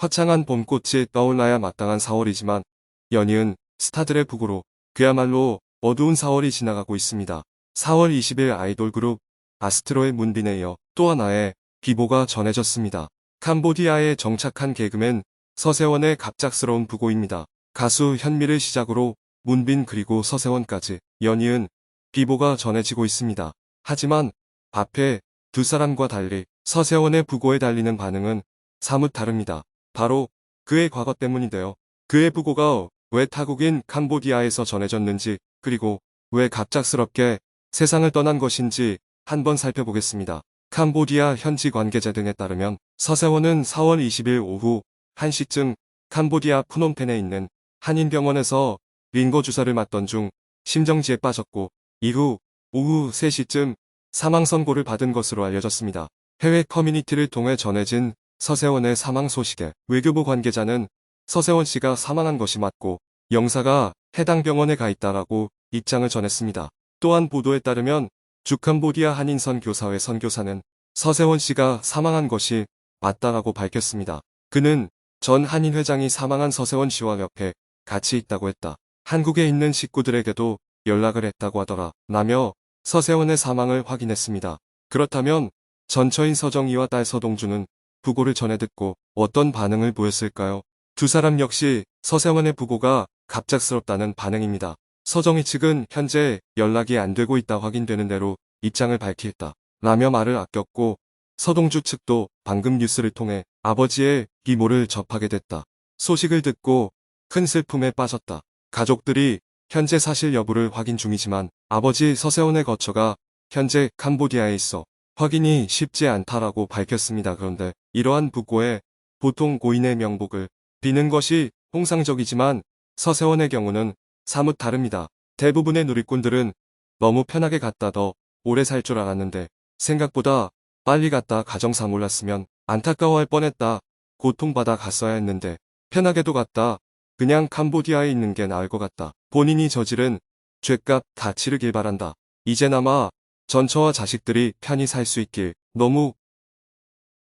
화창한 봄꽃이 떠올라야 마땅한 4월이지만 연이은 스타들의 북으로 그야말로 어두운 4월이 지나가고 있습니다. 4월 20일 아이돌 그룹 아스트로의 문빈에 이어 또 하나의 비보가 전해졌습니다. 캄보디아에 정착한 개그맨 서세원의 갑작스러운 부고입니다. 가수 현미를 시작으로 문빈 그리고 서세원까지 연이은 비보가 전해지고 있습니다. 하지만 앞에 두 사람과 달리 서세원의 부고에 달리는 반응은 사뭇 다릅니다. 바로 그의 과거 때문인데요. 그의 부고가 왜 타국인 캄보디아에서 전해졌는지 그리고 왜 갑작스럽게 세상을 떠난 것인지 한번 살펴보겠습니다. 캄보디아 현지 관계자 등에 따르면 서세원은 4월 20일 오후 1시쯤 캄보디아 푸놈펜에 있는 한인병원에서 링거 주사를 맞던 중 심정지에 빠졌고 이후 오후 3시쯤 사망 선고를 받은 것으로 알려졌습니다. 해외 커뮤니티를 통해 전해진 서세원의 사망 소식에 외교부 관계자는 서세원 씨가 사망한 것이 맞고 영사가 해당 병원에 가 있다라고 입장을 전했습니다. 또한 보도에 따르면 주캄보디아 한인선 교사회 선교사는 서세원 씨가 사망한 것이 맞다라고 밝혔습니다. 그는 전 한인 회장이 사망한 서세원 씨와 옆에 같이 있다고 했다. 한국에 있는 식구들에게도 연락을 했다고 하더라. 라며 서세원의 사망을 확인했습니다. 그렇다면 전처인 서정희와 딸 서동주는 부고를 전해 듣고 어떤 반응을 보였을까요? 두 사람 역시 서세원의 부고가 갑작스럽다는 반응입니다. 서정희 측은 현재 연락이 안 되고 있다 확인되는 대로 입장을 밝히겠다. 라며 말을 아꼈고 서동주 측도 방금 뉴스를 통해 아버지의 비모를 접하게 됐다. 소식을 듣고 큰 슬픔에 빠졌다. 가족들이 현재 사실 여부를 확인 중이지만 아버지 서세원의 거처가 현재 캄보디아에 있어 확인이 쉽지 않다라고 밝혔습니다. 그런데 이러한 부고에 보통 고인의 명복을 비는 것이 통상적이지만 서세원의 경우는 사뭇 다릅니다. 대부분의 누리꾼들은 너무 편하게 갔다 더 오래 살 줄 알았는데 생각보다 빨리 갔다 가정사 몰랐으면 안타까워할 뻔했다. 고통받아 갔어야 했는데 편하게도 갔다. 그냥 캄보디아에 있는 게 나을 것 같다. 본인이 저지른 죄값 다 치르길 바란다. 이제나마 전처와 자식들이 편히 살 수 있길 너무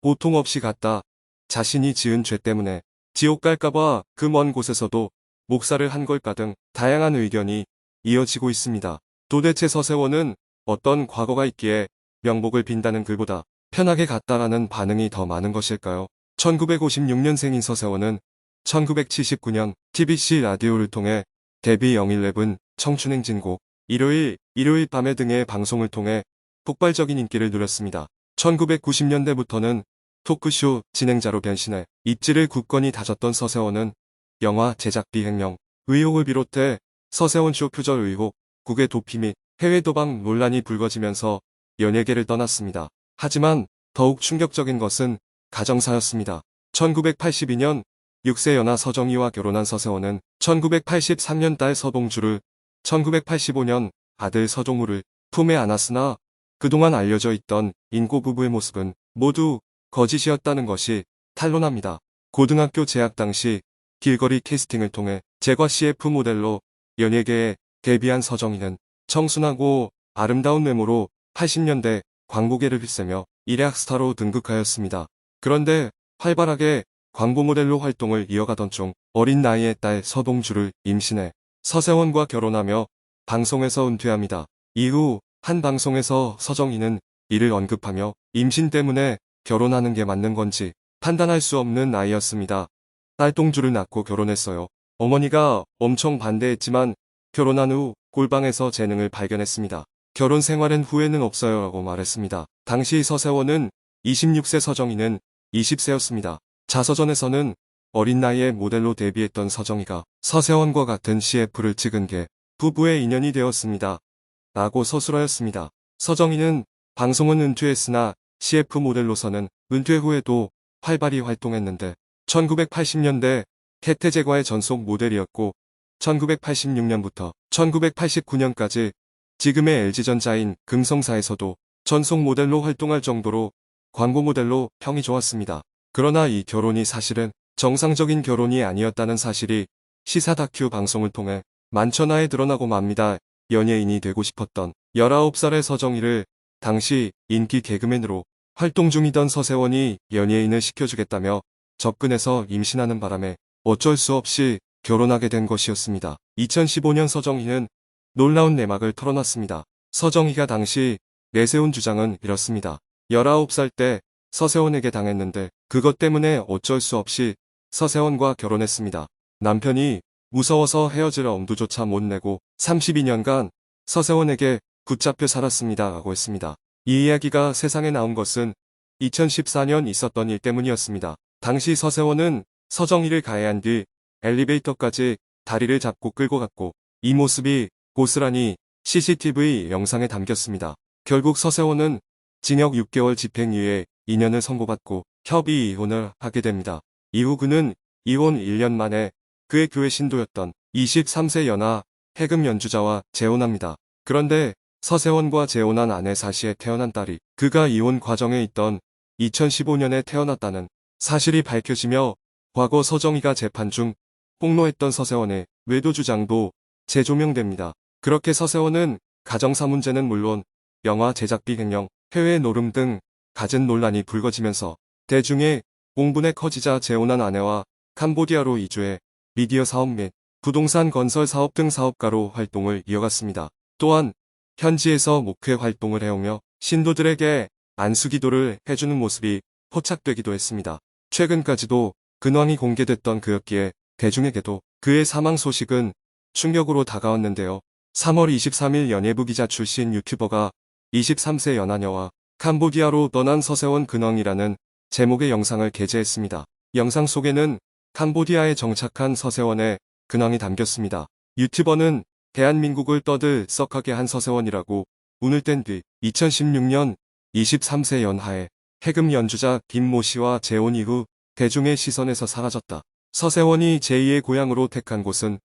고통 없이 갔다. 자신이 지은 죄 때문에 지옥 갈까봐 그 먼 곳에서도 목사를 한 걸까 등 다양한 의견이 이어지고 있습니다. 도대체 서세원은 어떤 과거가 있기에 명복을 빈다는 글보다 편하게 갔다라는 반응이 더 많은 것일까요? 1956년생인 서세원은 1979년 TBC 라디오를 통해 데뷔 영일랩은 청춘행진곡, 일요일, 일요일 밤에 등의 방송을 통해 폭발적인 인기를 누렸습니다. 1990년대부터는 토크쇼 진행자로 변신해 입지를 굳건히 다졌던 서세원은 영화 제작 비 횡령, 의혹을 비롯해 서세원 쇼 표절 의혹, 국외 도피 및 해외 도박 논란이 불거지면서 연예계를 떠났습니다. 하지만 더욱 충격적인 것은 가정사였습니다. 1982년 6세 연하 서정희와 결혼한 서세원은 1983년 딸 서동주를 1985년 아들 서종우를 품에 안았으나 그동안 알려져 있던 인고 부부의 모습은 모두 거짓이었다는 것이 탄론합니다. 고등학교 재학 당시 길거리 캐스팅을 통해 제과 CF 모델로 연예계에 데뷔한 서정희는 청순하고 아름다운 외모로 80년대 광고계를 휩쓰며 일약 스타로 등극하였습니다. 그런데 활발하게 광고 모델로 활동을 이어가던 중 어린 나이에 딸 서동주를 임신해 서세원과 결혼하며 방송에서 은퇴합니다. 이후 한 방송에서 서정희는 이를 언급하며 임신 때문에 결혼하는 게 맞는 건지 판단할 수 없는 나이였습니다. 딸동주를 낳고 결혼했어요. 어머니가 엄청 반대했지만 결혼한 후 꼴방에서 재능을 발견했습니다. 결혼 생활엔 후회는 없어요 라고 말했습니다. 당시 서세원은 26세 서정희는 20세였습니다. 자서전에서는 어린 나이에 모델로 데뷔했던 서정희가 서세원과 같은 CF를 찍은 게 부부의 인연이 되었습니다. 라고 서술하였습니다. 서정희는 방송은 은퇴했으나 CF 모델로서는 은퇴 후에도 활발히 활동했는데 1980년대 태태제과의 전속 모델이었고 1986년부터 1989년까지 지금의 LG전자인 금성사에서도 전속 모델로 활동할 정도로 광고 모델로 평이 좋았습니다. 그러나 이 결혼이 사실은 정상적인 결혼이 아니었다는 사실이 시사 다큐 방송을 통해 만천하에 드러나고 맙니다. 연예인이 되고 싶었던 19살의 서정희를 당시 인기 개그맨으로 활동 중이던 서세원이 연예인을 시켜주겠다며 접근해서 임신하는 바람에 어쩔 수 없이 결혼하게 된 것이었습니다. 2015년 서정희는 놀라운 내막을 털어놨습니다. 서정희가 당시 내세운 주장은 이렇습니다. 19살 때 서세원에게 당했는데 그것 때문에 어쩔 수 없이 서세원과 결혼했습니다. 남편이 무서워서 헤어질 엄두조차 못 내고 32년간 서세원에게 붙잡혀 살았습니다. 라고 했습니다. 이 이야기가 세상에 나온 것은 2014년 있었던 일 때문이었습니다. 당시 서세원은 서정희를 가해한 뒤 엘리베이터까지 다리를 잡고 끌고 갔고 이 모습이 고스란히 CCTV 영상에 담겼습니다. 결국 서세원은 징역 6개월 집행유예 2년을 선고받고 협의 이혼을 하게 됩니다. 이후 그는 이혼 1년 만에 그의 교회 신도였던 23세 연하 해금 연주자와 재혼합니다. 그런데 서세원과 재혼한 아내 사시에 태어난 딸이 그가 이혼 과정에 있던 2015년에 태어났다는 사실이 밝혀지며 과거 서정희가 재판 중 폭로했던 서세원의 외도 주장도 재조명됩니다. 그렇게 서세원은 가정사 문제는 물론 영화 제작비 횡령, 해외 노름 등 갖은 논란이 불거지면서 대중의 공분에 커지자 재혼한 아내와 캄보디아로 이주해 미디어 사업 및 부동산 건설 사업 등 사업가로 활동을 이어갔습니다. 또한 현지에서 목회 활동을 해오며 신도들에게 안수기도를 해주는 모습이 포착되기도 했습니다. 최근까지도 근황이 공개됐던 그였기에 대중에게도 그의 사망 소식은 충격으로 다가왔는데요. 3월 23일 연예부 기자 출신 유튜버가 23세 연하녀와 캄보디아로 떠난 서세원 근황이라는 제목의 영상을 게재했습니다. 영상 속에는 캄보디아에 정착한 서세원의 근황이 담겼습니다. 유튜버는 대한민국을 떠들 썩하게 한 서세원이라고 운을 뗀 뒤 2016년 23세 연하에 해금 연주자 김모 씨와 재혼 이후 대중의 시선에서 사라졌다. 서세원이 제2의 고향으로 택한 곳은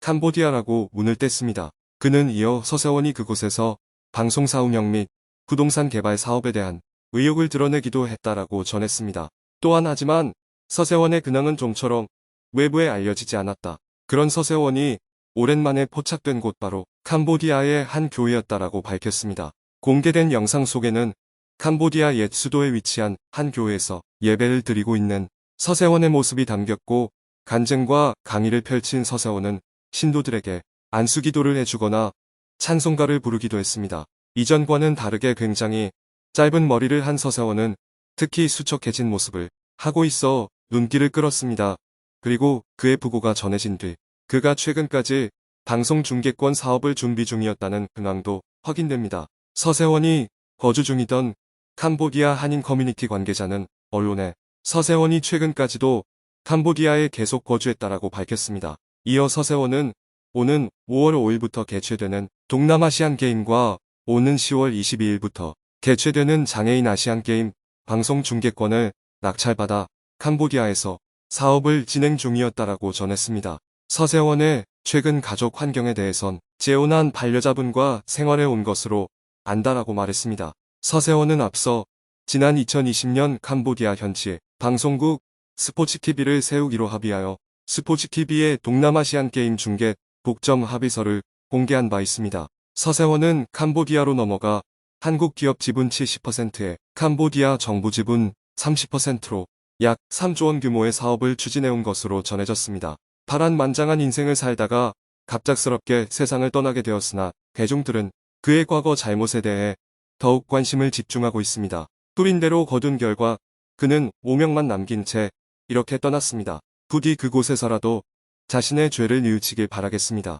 캄보디아라고 문을 뗐습니다. 그는 이어 서세원이 그곳에서 방송사 운영 및 부동산 개발 사업에 대한 의욕을 드러내기도 했다라고 전했습니다. 또한 하지만 서세원의 근황은 좀처럼 외부에 알려지지 않았다. 그런 서세원이 오랜만에 포착된 곳 바로 캄보디아의 한 교회였다라고 밝혔습니다. 공개된 영상 속에는 캄보디아 옛 수도에 위치한 한 교회에서 예배를 드리고 있는 서세원의 모습이 담겼고 간증과 강의를 펼친 서세원은 신도들에게 안수기도를 해주거나 찬송가를 부르기도 했습니다. 이전과는 다르게 굉장히 짧은 머리를 한 서세원은 특히 수척해진 모습을 하고 있어 눈길을 끌었습니다. 그리고 그의 부고가 전해진 뒤 그가 최근까지 방송 중계권 사업을 준비 중이었다는 근황도 확인됩니다. 서세원이 거주 중이던 캄보디아 한인 커뮤니티 관계자는 언론에 서세원이 최근까지도 캄보디아에 계속 거주했다라고 밝혔습니다. 이어 서세원은 오는 5월 5일부터 개최되는 동남아시안 게임과 오는 10월 22일부터 개최되는 장애인 아시안 게임 방송 중계권을 낙찰받아 캄보디아에서 사업을 진행 중이었다라고 전했습니다. 서세원의 최근 가족 환경에 대해선 재혼한 반려자분과 생활해 온 것으로 안다라고 말했습니다. 서세원은 앞서 지난 2020년 캄보디아 현지에 방송국 스포츠TV를 세우기로 합의하여 스포츠TV의 동남아시안 게임 중계 복점 합의서를 공개한 바 있습니다. 서세원은 캄보디아로 넘어가 한국 기업 지분 70%에 캄보디아 정부 지분 30%로 약 3조 원 규모의 사업을 추진해온 것으로 전해졌습니다. 파란만장한 인생을 살다가 갑작스럽게 세상을 떠나게 되었으나 대중들은 그의 과거 잘못에 대해 더욱 관심을 집중하고 있습니다. 뿌린대로 거둔 결과 그는 오명만 남긴 채 이렇게 떠났습니다. 부디 그곳에서라도 자신의 죄를 뉘우치길 바라겠습니다.